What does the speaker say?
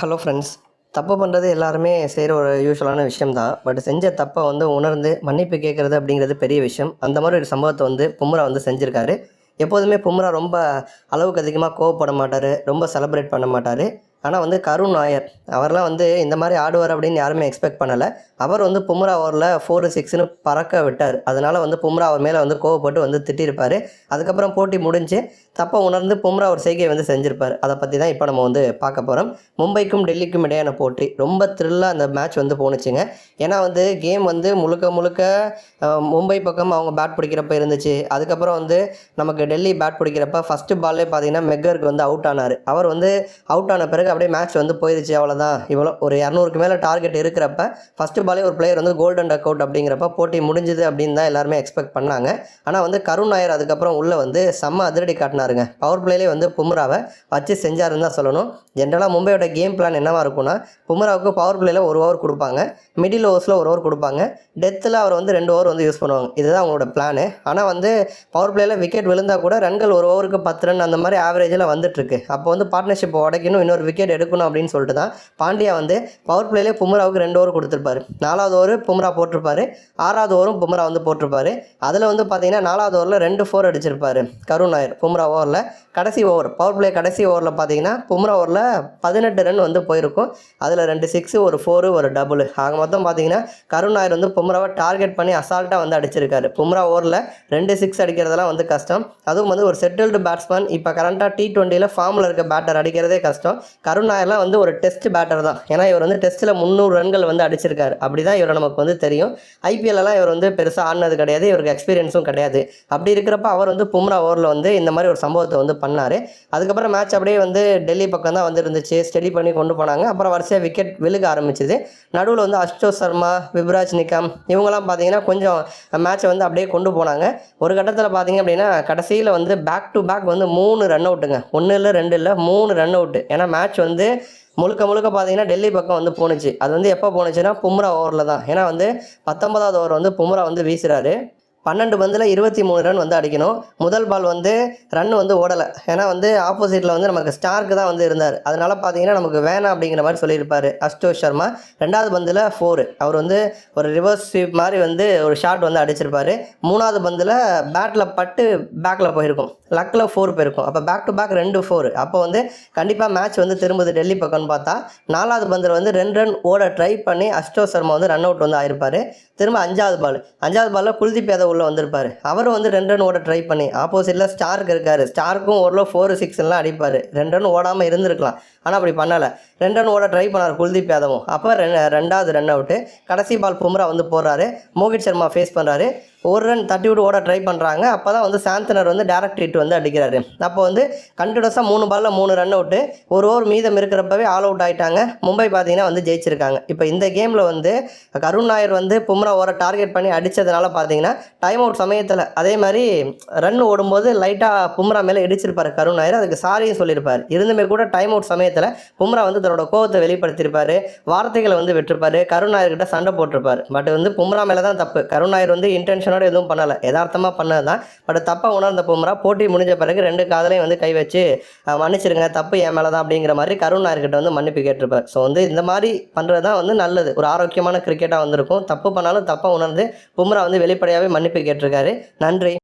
Hello friends தப்பு பண்ணுறது எல்லாருமே செய்கிற ஒரு யூஸ்வலான விஷயம் தான் பட் செஞ்ச தப்பை வந்து உணர்ந்து மன்னிப்பு கேட்குறது அப்படிங்கிறது பெரிய விஷயம். அந்த மாதிரி ஒரு சம்பவத்தை வந்து பும்ரா வந்து செஞ்சுருக்காரு. எப்போதுமே பும்ரா ரொம்ப அளவுக்கு அதிகமாக கோவப்பட மாட்டார். ரொம்ப செலப்ரேட் பண்ண மாட்டார். ஆனால் வந்து கருண் நாயர் அவர்லாம் வந்து இந்த மாதிரி ஆடுவார் அப்படின்னு யாருமே எக்ஸ்பெக்ட் பண்ணலை. அவர் வந்து பும்ரா ஓவரில் ஃபோர் சிக்ஸ்னு பறக்க விட்டார். அதனால் வந்து பும்ரா அவர் மேலே வந்து கோவப்பட்டு வந்து திட்டிருப்பார். அதுக்கப்புறம் போட்டி முடிஞ்சு தப்பை உணர்ந்து பும்ரா ஒரு செய்கையை வந்து செஞ்சுருப்பார். அதை பற்றி தான் இப்போ நம்ம வந்து பார்க்க போகிறோம் மும்பைக்கும் டெல்லிக்கும் இடையான போட்டி. ரொம்ப த்ரில்லாக அந்த மேட்ச் வந்து போணுச்சுங்க. ஏன்னா வந்து கேம் வந்து முழுக்க முழுக்க மும்பை பக்கம் அவங்க பேட் பிடிக்கிறப்ப இருந்துச்சு. அதுக்கப்புறம் வந்து நமக்கு டெல்லி பேட் பிடிக்கிறப்ப ஃபஸ்ட்டு பால்லே பார்த்தீங்கன்னா மெக்கருக்கு வந்து அவுட் ஆனார். அவர் வந்து அவுட் ஆன பிறகு அப்படியே மேட்ச் வந்து போயிடுச்சு அவ்வளோதான் இவ்வளோ ஒரு இரநூறுக்கு மேலே டார்கெட் இருக்கிறப்ப ஃபஸ்ட்டு பாலே ஒரு பிளேயர் வந்து கோல்டன் டக் அவுட் அப்படிங்கிறப்ப போட்டி முடிஞ்சுது அப்படின்னு தான் எல்லாருமே எக்ஸ்பெக்ட் பண்ணாங்க. ஆனால் வந்து கருண் நாயர் அதுக்கப்புறம் உள்ளே வந்து செம்ம அதிரடி காட்டினாருங்க. பவர் பிளேலேயே வந்து பும்ராவை வச்சு செஞ்சாருன்னு தான் சொல்லணும். ஜென்ரலாக மும்பையோட கேம் பிளான் என்னவாக இருக்கும்னா பும்ராவுக்கு பவர் பிளேயில் ஒரு ஓவர் கொடுப்பாங்க. மிடில் ஓவர்ஸில் ஒரு ஓவர் கொடுப்பாங்க. டெத்தில் அவர் வந்து ரெண்டு ஓவர் வந்து யூஸ் பண்ணுவாங்க. இதுதான் அவங்களோட பிளானு ஆனால் வந்து பவர் பிளேயில் விக்கெட் விழுந்தால் கூட ரன்கள் ஒரு ஓவருக்கு பத்து ரன் அந்த மாதிரி ஆவரேஜில் வந்துட்டுருக்கு. அப்போ வந்து பார்ட்னர்ஷிப் உடைக்கணும் இன்னொரு விக்கெட் எடுக்கணும் அப்படின்னு சொல்லிட்டு தான் பாண்டியா வந்து பவர் பிளேலே பும்ராவுக்கு ரெண்டு ஓவர் கொடுத்துருப்பாரு. நாலாவது ஓவர் பும்ரா போட்டிருப்பாரு. ஆறாவது ஓவரும் பும்ரா வந்து போட்டிருப்பாரு. அதில் வந்து பார்த்தீங்கன்னா நாலாவது ஓவரில் ரெண்டு ஃபோர் அடிச்சிருப்பாரு. கருண் நாயர் பும்ரா ஓவரில் கடைசி ஓவர் பவர் பிளே கடைசி ஓவரில் பார்த்தீங்கன்னா பும்ரா ஓவரில் பதினெட்டு ரன் வந்து போயிருக்கும். அதில் ரெண்டு சிக்ஸு ஒரு ஃபோரு ஒரு டபுள் ஆக மொத்தம் பார்த்தீங்கன்னா கருண் நாயர் வந்து பும்ராவை டார்கெட் பண்ணி அசால்ட்டாக வந்து அடிச்சிருக்காரு. பும்ரா ஓவரில் ரெண்டு சிக்ஸ் அடிக்கிறதெல்லாம் வந்து கஷ்டம். அதுவும் வந்து ஒரு செட்டில்டு பேட்ஸ்மேன் இப்போ கரண்ட்டாக டி டுவெண்ட்டியில் ஃபார்மில் இருக்க பேட்டர் அடிக்கிறதே கஷ்டம். கருண் நாயர்லாம் வந்து ஒரு டெஸ்ட் பேட்டர் தான். ஏன்னா இவர் வந்து டெஸ்ட்டில் முந்நூறு ரன்கள் வந்து அடிச்சிருக்காரு. அப்படி தான் இவரை நமக்கு வந்து தெரியும். ஐபிஎல்லாம் இவர் வந்து பெருசாக ஆடினது கிடையாது. இவருக்கு எக்ஸ்பீரியன்ஸும் கிடையாது. அப்படி இருக்கிறப்ப அவர் வந்து பும்ரா ஓவரில் வந்து இந்த மாதிரி ஒரு சம்பவத்தை வந்து பண்ணார். அதுக்கப்புறம் மேட்ச் அப்படியே வந்து டெல்லி பக்கம் தான் வந்து இருந்துச்சு ஸ்டடி பண்ணி கொண்டு போனாங்க. அப்புறம் வரிசையாக விக்கெட் விழுக ஆரம்பிச்சிது. நடுவில் வந்து அஷ்டோ சர்மா விப்ராஜ் நிக்கம் இவங்கெல்லாம் பார்த்தீங்கன்னா கொஞ்சம் மேட்சை வந்து அப்படியே கொண்டு போனாங்க. ஒரு கட்டத்தில் பார்த்தீங்க அப்படின்னா கடைசியில் வந்து பேக் டு பேக் வந்து மூணு ரன் அவுட்டுங்க ஒன்று இல்லை ரெண்டு இல்லை மூணு ரன் அவுட்டு ஏன்னா மேட்ச் வந்து முழுக்க முழுக்க பார்த்தீங்கன்னா டெல்லி பக்கம் வந்து போணுச்சு. அது வந்து எப்போ போணுச்சுன்னா பும்ரா ஓவரில் தான். ஏன்னா வந்து பத்தொன்பதாவது ஓவர் வந்து பும்ரா வந்து வீசுகிறாரு பன்னெண்டு பந்தில் இருபத்தி மூணு ரன் வந்து அடிக்கணும். முதல் பால் வந்து ரன் வந்து ஓடலை. ஏன்னா வந்து ஆப்போசிட்டில் வந்து நமக்கு ஸ்டார்க்கு தான் வந்து இருந்தார். அதனால் பார்த்தீங்கன்னா நமக்கு வேணாம் அப்படிங்கிற மாதிரி சொல்லியிருப்பார் அஷ்டோஷ் சர்மா. ரெண்டாவது பந்தில் ஃபோரு அவர் வந்து ஒரு ரிவர்ஸ் ஸ்வீப் மாதிரி வந்து ஒரு ஷாட் வந்து அடிச்சிருப்பாரு. மூணாவது பந்தில் பேட்டில் பட்டு பேக்கில் போயிருக்கும். லக்கில் ஃபோர் போயிருக்கும். அப்போ பேக் டு பேக் ரெண்டு ஃபோர் அப்போ வந்து கண்டிப்பாக மேட்ச் வந்து திரும்புது டெல்லி பக்கம்னு பார்த்தா. நாலாவது பந்தில் வந்து ரெண்டு ரன் ஓட ட்ரை பண்ணி அஷ்டோ சர்மா வந்து ரன் அவுட் வந்து ஆயிருப்பார். திரும்ப அஞ்சாவது பால் அஞ்சாவது பாலில் குல்தீப் யாதவ் உள்ளே வந்திருப்பார். அவரும் வந்து ரெண்டு ரன் ஓட ட்ரை பண்ணி ஆப்போசிட்டில் ஸ்டார்க் இருக்கார். ஸ்டார்க்கும் ஓரளவு ஃபோர் சிக்ஸ் எல்லாம் அடிப்பார். ரெண்டு ரன் ஓடாமல் இருந்திருக்கலாம். ஆனால் அப்படி பண்ணலை. ரெண்டு ரன் ஓட ட்ரை பண்ணார் குல்தீப் யாதவும். அப்போ ரெண்டாவது ரன் அவுட்டு கடைசி பால் பும்ரா வந்து போடுறாரு. மோகித் சர்மா ஃபேஸ் பண்ணுறாரு ஒரு ரன் தட்டி விட்டு ஓட ட்ரை பண்ணுறாங்க அப்போ தான் வந்து சாந்தனர் வந்து டேரக்ட் ஹிட் வந்து அடிக்கிறாரு. அப்போ வந்து கண்டினியூஸாக மூணு பாலில் மூணு ரன் அவுட்டு ஒரு ஓவர் மீதம் இருக்கிறப்பவே ஆல் அவுட் ஆகிட்டாங்க மும்பை பார்த்தீங்கன்னா வந்து ஜெயிச்சிருக்காங்க. இப்போ இந்த கேமில் வந்து கருண் நாயர் வந்து பும்ரா ஓர டார்கெட் பண்ணி அடித்ததுனால பார்த்தீங்கன்னா டைம் அவுட் சமயத்தில் அதே மாதிரி ரன் ஓடும்போது லைட்டாக பும்ரா மேலே இடிச்சிருப்பார் கருண் நாயர். அதுக்கு சாரியும் சொல்லியிருப்பார். இருந்துமே கூட டைம் அவுட் சமயத்தில் பும்ரா வந்து தன்னோட கோவத்தை வெளிப்படுத்தியிருப்பார். வார்த்தைகளை வந்து விட்டுருப்பார். கருண் நாயர்கிட்ட சண்டை போட்டிருப்பார். பட் வந்து பும்ரா மேலே தான் தப்பு. கருண் நாயர் வந்து இன்டென்ஷன் இன்டென்ஷனோட எதுவும் பண்ணலை. யதார்த்தமாக பண்ணது தான் பட் தப்பாக உணர்ந்த பும்ரா போட்டி முடிஞ்ச பிறகு ரெண்டு காதலையும் வந்து கை வச்சு மன்னிச்சிருங்க தப்பு என் மேலே தான் அப்படிங்கிற மாதிரி கருண் நாயர்கிட்ட வந்து மன்னிப்பு கேட்டிருப்பார். ஸோ வந்து இந்த மாதிரி பண்ணுறது தான் வந்து நல்லது. ஒரு ஆரோக்கியமான கிரிக்கெட்டாக வந்திருக்கும். தப்பு பண்ணாலும் தப்பாக உணர்ந்து பும்ரா வந்து வெளிப்படையாகவே மன்னிப்பு கேட்டிருக்காரு. நன்றி.